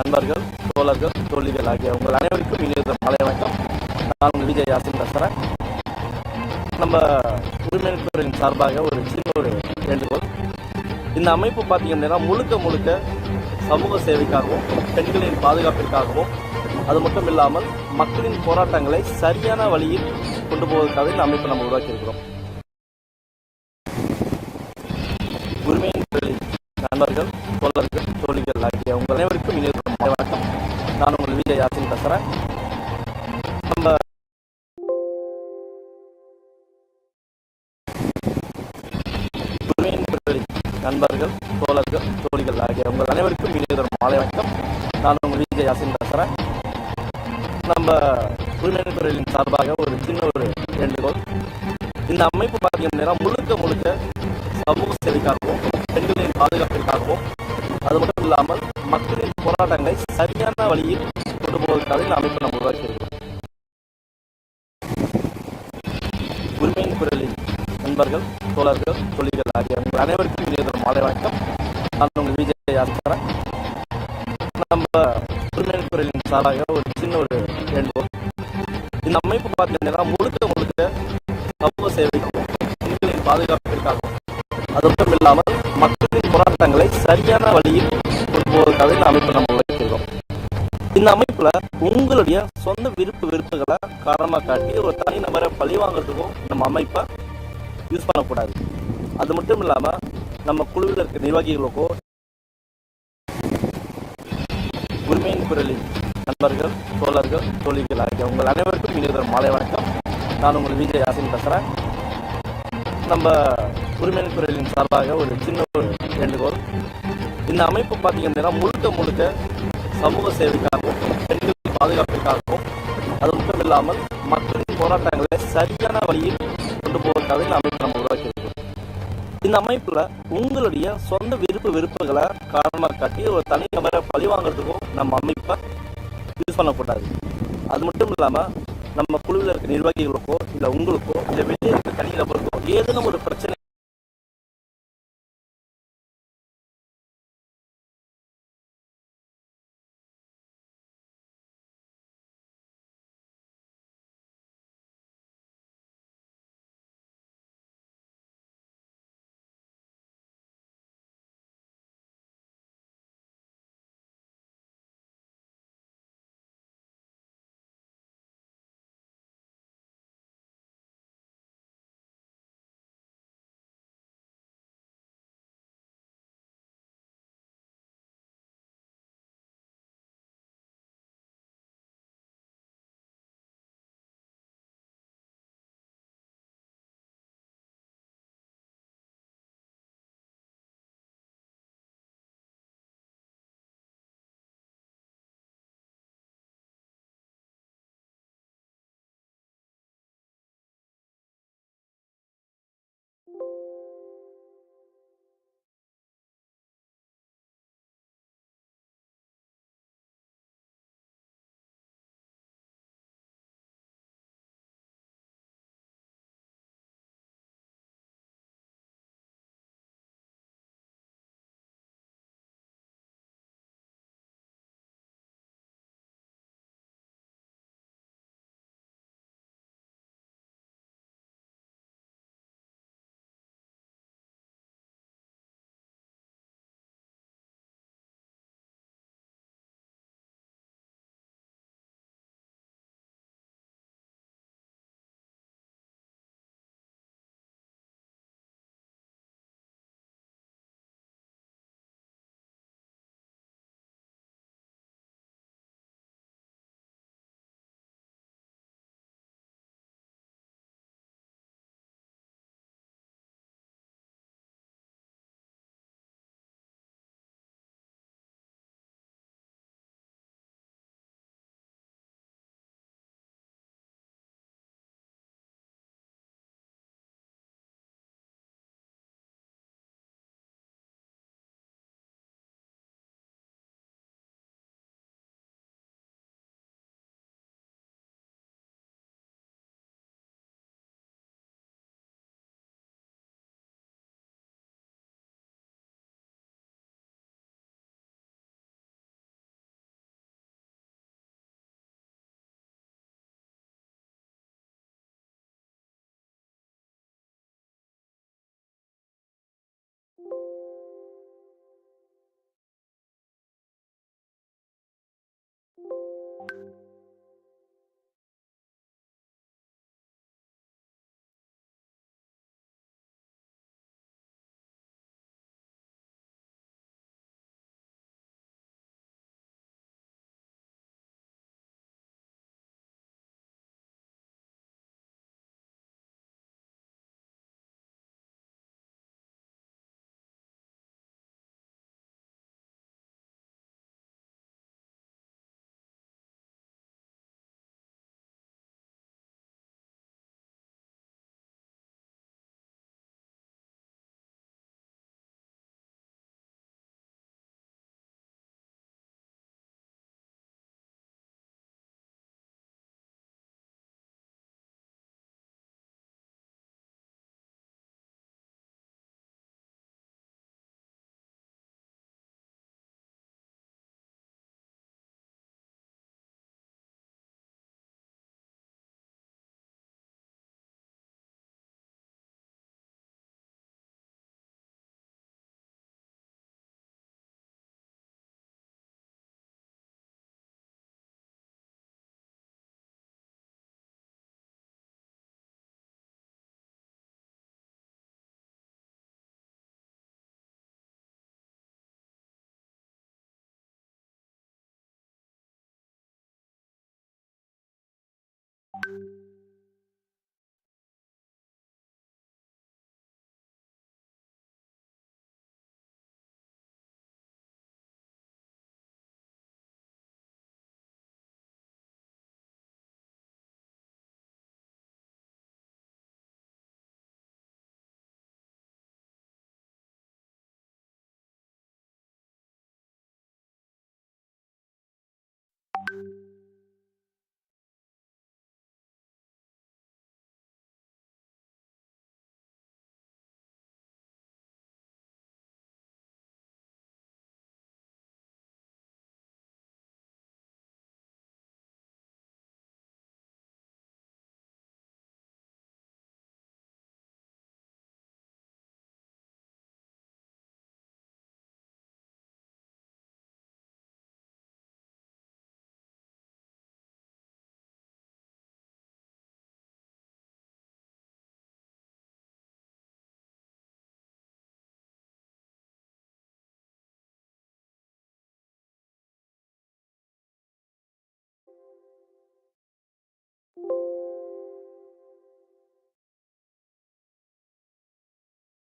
நண்பர்கள் தோழர்கள் தோழிகள் ஆகிய உங்கள் அனைவருக்கும் இனிய மாலை வணக்கம். நான் உங்கள் விஜய் யாசின் பேசுகிறேன் நம்ம உரிமையின் சார்பாக ஒரு சின்ன ஒரு வேண்டுகோள். இந்த அமைப்பு பார்த்தீங்க அப்படின்னா முழுக்க முழுக்க சமூக சேவைக்காகவும் பெண்களின் பாதுகாப்பிற்காகவும் அது மட்டும் இல்லாமல் மக்களின் போராட்டங்களை சரியான வழியில் கொண்டு போவதற்காக இந்த அமைப்பை நம்ம உருவாக்கியிருக்கிறோம் உரிமையின் நண்பர்கள் தோழர்கள் தோழிகள் ஆகிய உங்கள் அனைவருக்கும் இனிய மாலை வணக்கம். நான் உங்கள் விஜய் யாசின் பேசுகிறேன் நம்ம உரிமையின் பேரின் சார்பாக ஒரு சின்ன ஒரு வேண்டுகோள். இந்த அமைப்பு பார்த்தீங்கன்னா முழுக்க முழுக்க சமூக சேவைக்காகவும் பெண்களின் பாதுகாப்பிற்காகவும் அது மட்டும் இல்லாமல் மக்களின் போராட்டங்களை சரியான வழியில் கொண்டு போவதற்காக இந்த அமைப்பை நம்ம உருவாக்கியிருக்கிறோம் உரிமையின் குரலின் நண்பர்கள் தோழர்கள் தொழில்கள் ஆகிய உங்கள் அனைவருக்கும் இனிய மாலை வணக்கம். யாத்திரை. நம்ம உரிமையின் குரலின் ஒரு சின்ன ஒரு வேண்டுகோள். இந்த அமைப்பு பார்த்தீங்கன்னா முழுக்க முழுக்க சமூக சேவைக்கும் பெண்களின் பாதுகாப்பிற்காகவும் அது மட்டும் இல்லாமல் மக்களின் போராட்டங்களை சரியான வழியில் கொண்டு போவதற்காக இந்த அமைப்பு நம்ம உழைக்கிறோம் இந்த அமைப்புல உங்களுடைய சொந்த விருப்பு விருப்புகளை காரணமா காட்டி ஒரு தனிநபரை பழி வாங்குறதுக்கும் நம்ம அமைப்பை யூஸ் பண்ணக்கூடாது. அது மட்டும் இல்லாம நம்ம குழுவில் இருக்க நிர்வாகிகளுக்கோ உரிமையின் குரலில் நண்பர்கள் தோழர்கள் தோழிகள் ஆகிய உங்கள் அனைவருக்கும் இனிய மாலை வணக்கம். நான் உங்கள் விஜய் யாசின் பேசுகிறேன் நம்ம உரிமையின் குரலின் சார்பாக ஒரு சின்ன ஒரு வேண்டுகோள். இந்த அமைப்பு பார்த்திங்க அப்படின்னா முழுக்க முழுக்க சமூக சேவைக்காகவும் பெண்கள் பாதுகாப்பிற்காகவும் அது மட்டும் இல்லாமல் மக்களின் போராட்டங்களை சரியான வழியில் கொண்டு போவதற்காக இந்த அமைப்பு நம்ம உருவாக்கி இந்த அமைப்புல உங்களுடைய சொந்த விருப்பு விருப்பங்களை காரணமாக காட்டி ஒரு தனிநபரை பழி வாங்குறதுக்கும் நம்ம அமைப்பை யூஸ் பண்ணக்கூடாது. அது மட்டும் இல்லாம நம்ம குழுவில் இருக்க நிர்வாகிகளுக்கோ இல்லை உங்களுக்கோ இல்லை வெளியே இருக்க தனி நபருக்கோ ஏதேனும் ஒரு பிரச்சனை